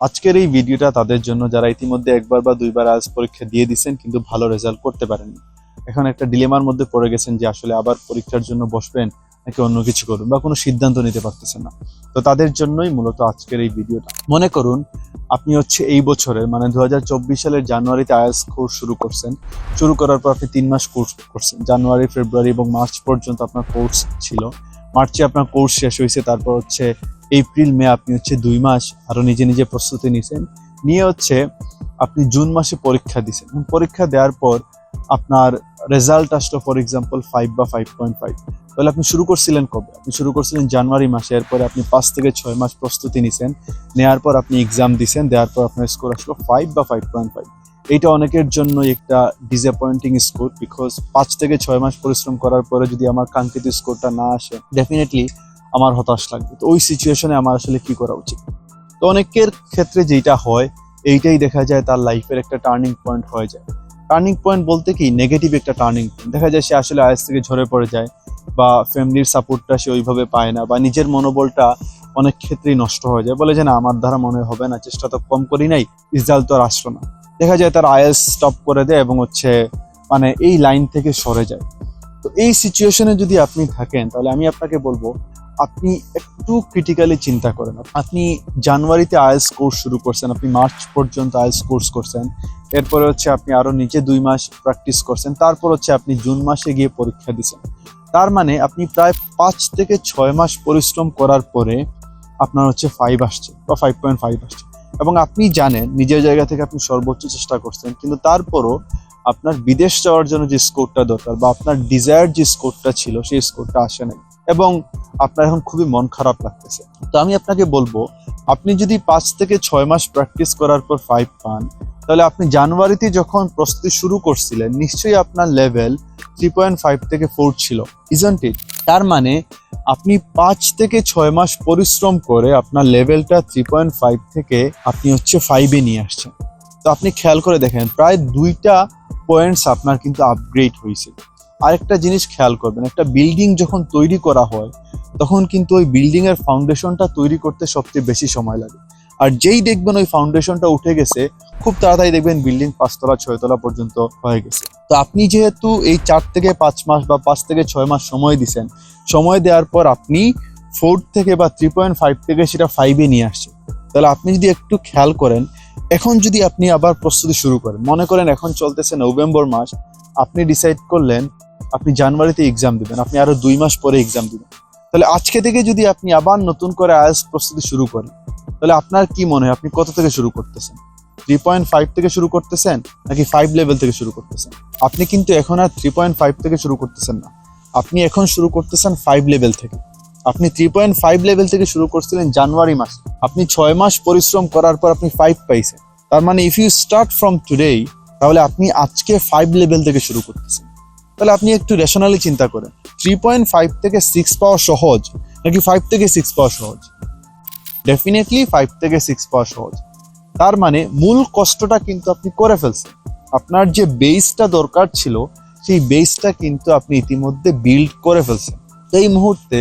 আজকের এই ভিডিওটা তাদের জন্য যারা ইতিমধ্যে একবার বা দুইবার আজ পরীক্ষা দিয়ে দিচ্ছেন কিন্তু ভালো রেজাল্ট করতে পারেননি। এখন একটা ডিলেমার মধ্যে পড়ে গেছেন যে আসলে আবার পরীক্ষার জন্য বসবেন নাকি অন্য কিছু করুন বা কোনো সিদ্ধান্ত নিতে পারতেছেন না। তো তাদের জন্যই মূলত আজকের এই ভিডিওটা। মনে করুন, আপনি হচ্ছে এই বছরের মানে দু হাজার চব্বিশ সালের জানুয়ারিতে আয়াস কোর্স শুরু করছেন। শুরু করার পর আপনি তিন মাস কোর্স করছেন। জানুয়ারি, ফেব্রুয়ারি এবং মার্চ পর্যন্ত আপনার কোর্স ছিল। মার্চে আপনার কোর্স শেষ হয়েছে তারপর হচ্ছে এপ্রিল, মে আপনি হচ্ছে দুই মাস আরও নিজে নিজে প্রস্তুতি নিয়েছেন নিয়ে হচ্ছে আপনি জুন মাসে পরীক্ষা দিয়েছেন এবং পরীক্ষা দেওয়ার পর আপনার রেজাল্ট আসলো ফর এক্সাম্পল ফাইভ বা ফাইভ পয়েন্ট ফাইভ তাহলে আপনি শুরু করছিলেন কবে? আপনি শুরু করছিলেন জানুয়ারি মাসে। এরপরে আপনি পাঁচ থেকে ছয় মাস প্রস্তুতি নিছেন। নেওয়ার পর আপনি এক্সাম দিছেন। দেওয়ার পর আপনার স্কোর আসলো ফাইভ বা ফাইভ পয়েন্ট ফাইভ এইটা অনেকের জন্য একটা ডিসঅ্যাপয়েন্টিং স্কোর বিকজ পাঁচ থেকে ছয় মাস পরিশ্রম করার পরে যদি আমার কাঙ্ক্ষিত স্কোরটা না আসে ডেফিনেটলি আমার হতাশ লাগবে। তো ওই সিচুয়েশনে আমার আসলে কি করা উচিত? তো অনেকের ক্ষেত্রে যেটা হয়, এইটাই দেখা যায় তার লাইফের একটা টার্নিং পয়েন্ট হয়ে যায়। টার্নিং পয়েন্ট বলতে কি? নেগেটিভ একটা টার্নিং পয়েন্ট দেখা যায় সে আসলে আয়াস থেকে ঝরে পড়ে যায় বা ফ্যামিলির সাপোর্টটা সে ওইভাবে পায় না বা নিজের মনোবলটা অনেক ক্ষেত্রেই নষ্ট হয়ে যায়। বলে যে, না, আমার দ্বারা মনে হবে না, চেষ্টা তো কম করি নাই রেজাল্ট তো আর আসলো না। দেখা যায় তার আয়াস স্টপ করে দেয় এবং হচ্ছে মানে এই লাইন থেকে সরে যায়। তো এই সিচুয়েশনে যদি আপনি থাকেন, তাহলে আমি আপনাকে বলব আপনি একটু ক্রিটিক্যালি চিন্তা করেন। আপনি জানুয়ারিতে আইএলস কোর্স শুরু করছেন, আপনি মার্চ পর্যন্ত আইএলস কোর্স করছেন, এরপরে হচ্ছে আপনি আরও নিচে দুই মাস প্র্যাকটিস করছেন, তারপর হচ্ছে আপনি জুন মাসে গিয়ে পরীক্ষা দিচ্ছেন। তার মানে আপনি প্রায় পাঁচ থেকে ছয় মাস পরিশ্রম করার পরে আপনার হচ্ছে ফাইভ আসছে, বা ফাইভ পয়েন্ট ফাইভ আসছে। এবং আপনি জানেন, নিজের জায়গা থেকে আপনি সর্বোচ্চ চেষ্টা করছেন, কিন্তু তারপরও আপনার বিদেশ যাওয়ার জন্য যে স্কোরটা দরকার, বা আপনার ডিজায়ার যে স্কোরটা ছিল, সেই স্কোরটা আসে নাই। এবং আপনার এখন খুবই মন খারাপ লাগতেছে। তো আমি আপনাকে বলব, আপনি যদি পাঁচ থেকে ছয় মাস প্র্যাকটিস করার পর ফাইভ পান, তাহলে আপনি জানুয়ারিতে যখন প্রস্তুতি শুরু করছিলেন, নিশ্চয়ই আপনার লেভেল থ্রি পয়েন্ট ফাইভ থেকে ফোর ছিল ইজন্ট ইট তার মানে আপনি পাঁচ থেকে ছয় মাস পরিশ্রম করে আপনার লেভেলটা থ্রি পয়েন্ট ফাইভ থেকে আপনি হচ্ছে ফাইভে নিয়ে আসছেন। তো আপনি খেয়াল করে দেখেন, প্রায় দুইটা পয়েন্টস আপনার কিন্তু আপগ্রেড হয়েছে আরেকটা জিনিস খেয়াল করবেন, একটা বিল্ডিং যখন তৈরি করা হয়, তখন কিন্তু ওই বিল্ডিং এর ফাউন্ডেশনটা তৈরি করতে সবচেয়ে বেশি সময় লাগে। আর যেই দেখবেন ওই ফাউন্ডেশনটা উঠে গেছে, খুব তাড়াতাড়ি দেখবেন বিল্ডিং পাঁচতলা, ছয়তলা পর্যন্ত হয়ে গেছে। তো আপনি যেহেতু এই চার থেকে পাঁচ মাস বা পাঁচ থেকে ছয় মাস সময় দিছেন, সময় দেওয়ার পর আপনি ফোর থেকে বা থ্রি পয়েন্ট ফাইভ থেকে সেটা ফাইভে নিয়ে আসছে তাহলে আপনি যদি একটু খেয়াল করেন, এখন যদি আপনি আবার প্রস্তুতি শুরু করেন, মনে করেন এখন চলতেছে নভেম্বর মাস, আপনি ডিসাইড করলেন আপনি জানুয়ারিতে এক্সাম দিবেন, আপনি আরও দুই মাস পরে এক্সাম দিবেন। তাহলে আজকে থেকে যদি আপনি আবার নতুন করে আয়াস প্রস্তুতি শুরু করেন, তাহলে আপনার কি মনে হয়, আপনি কত থেকে শুরু করতেছেন? থ্রি পয়েন্ট ফাইভ থেকে শুরু করতেছেন, নাকি ফাইভ লেভেল থেকে শুরু করতেছেন? আপনি কিন্তু এখন আর থ্রি পয়েন্ট ফাইভ থেকে শুরু করতেছেন না। আপনি এখন শুরু করতেছেন ফাইভ লেভেল থেকে। আপনি থ্রি পয়েন্ট ফাইভ লেভেল থেকে শুরু করছিলেন জানুয়ারি মাস। আপনি ছয় মাস পরিশ্রম করার পর আপনি ফাইভ পাইছেন। তার মানে ইফ ইউ স্টার্ট ফ্রম টুডেই তাহলে আপনি আজকে ফাইভ লেভেল থেকে শুরু করতেছেন। তাহলে আপনি একটু রেশনালি চিন্তা করেন। থ্রি পয়েন্ট ফাইভ থেকে সিক্স পাওয়া সহজ, নাকি ফাইভ থেকে সিক্স পাওয়া সহজ? ডেফিনেটলি ফাইভ থেকে সিক্স পাওয়া সহজ। তার মানে মূল কষ্টটা কিন্তু আপনি করে ফেলছেন। আপনার যে বেসটা দরকার ছিল, সেই বেসটা কিন্তু আপনি ইতিমধ্যে বিল্ড করে ফেলছেন। এই মুহূর্তে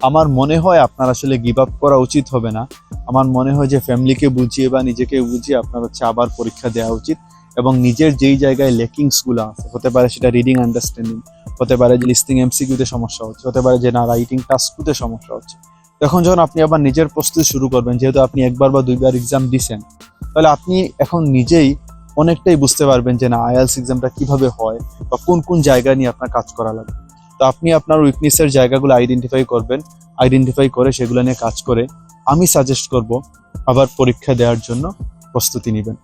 আমার মনে হয় আপনার আসলে গিভ আপ করা উচিত হবে না। আমার মনে হয় যে ফ্যামিলিকে বুঝিয়ে বা নিজেকে বুঝিয়ে আপনার হচ্ছে আবার পরীক্ষা দেওয়া উচিত। এবং নিজের যেই জায়গায় লেকিংসগুলো আছে, হতে পারে সেটা রিডিং আন্ডারস্ট্যান্ডিং হতে পারে যে লিস্টিং এমসিকিউতে সমস্যা হচ্ছে, হতে পারে যে না রাইটিং টাস্কুতে সমস্যা হচ্ছে। তখন যখন আপনি আবার নিজের প্রস্তুতি শুরু করবেন, যেহেতু আপনি একবার বা দুইবার এক্সাম দিছেন, তাহলে আপনি এখন নিজেই অনেকটাই বুঝতে পারবেন যে না আইএলস এক্সামটা কীভাবে হয় বা কোন কোন জায়গা নিয়ে আপনার কাজ করা লাগবে তো আপনি আপনার উইকনেসের জায়গাগুলো আইডেন্টিফাই করবেন আইডেন্টিফাই করে সেগুলো নিয়ে কাজ করে আমি সাজেস্ট করব আবার পরীক্ষা দেওয়ার জন্য প্রস্তুতি নেবেন।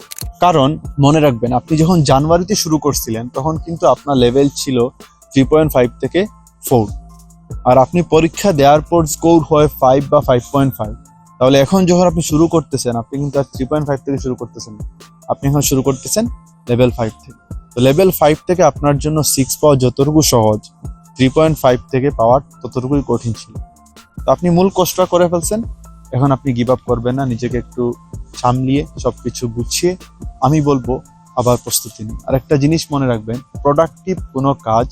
কারণ, মনে রাখবেন, আপনি যখন জানুয়ারিতে শুরু করছিলেন, তখন কিন্তু আপনার লেভেল ছিল থ্রি পয়েন্ট ফাইভ থেকে ফোর আর আপনি পরীক্ষা দেওয়ার পর স্কোর হয় ফাইভ বা ফাইভ পয়েন্ট ফাইভ তাহলে এখন যখন আপনি শুরু করতেছেন, আপনি কিন্তু আর থ্রি পয়েন্ট ফাইভ থেকে শুরু করতেছেন আপনি এখন শুরু করতেছেন লেভেল ফাইভ থেকে। তো লেভেল ফাইভ থেকে আপনার জন্য সিক্স পাওয়া যতটুকু সহজ থ্রি পয়েন্ট ফাইভ থেকে পাওয়ার ততটুকুই কঠিন ছিল। তো আপনি মূল কষ্টটা করে ফেলছেন। এখন আপনি গিভ আপ করবেন না, নিজেকে একটু সামলিয়ে, সবকিছু গুছিয়ে আমি বলব আবার প্রস্তুতি নিন। আর একটা জিনিস মনে রাখবেন প্রোডাক্টিভ কোনো কাজ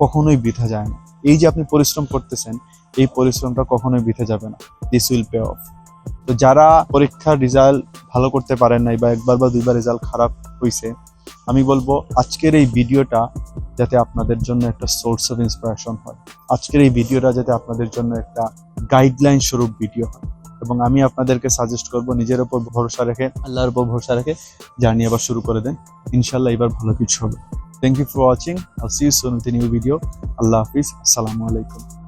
কখনোই বৃথা যায় না। এই যে আপনি পরিশ্রম করতেছেন, এই পরিশ্রমটা কখনোই বৃথা যাবে না। দিস উইল পে অফ তো যারা পরীক্ষার রেজাল্ট ভালো করতে পারেন নাই বা একবার বা দুইবার রেজাল্ট খারাপ হয়েছে আমি বলব আজকের এই ভিডিওটা যাতে আপনাদের জন্য একটা সোর্স অফ ইন্সপিরেশন হয়। আজকের এই ভিডিওটা যাতে আপনাদের জন্য একটা গাইডলাইন স্বরূপ ভিডিও হয়। এবং আমি আপনাদেরকে সাজেস্ট করব, নিজের উপর ভরসা রেখে, আল্লাহর উপর ভরসা রেখে জার্নি আবার শুরু করে দেন। ইনশাল্লাহ এবার ভালো কিছু হবে। Thank you for watching I'll see you soon new video আল্লাহ হাফিজ। আসসালামু আলাইকুম।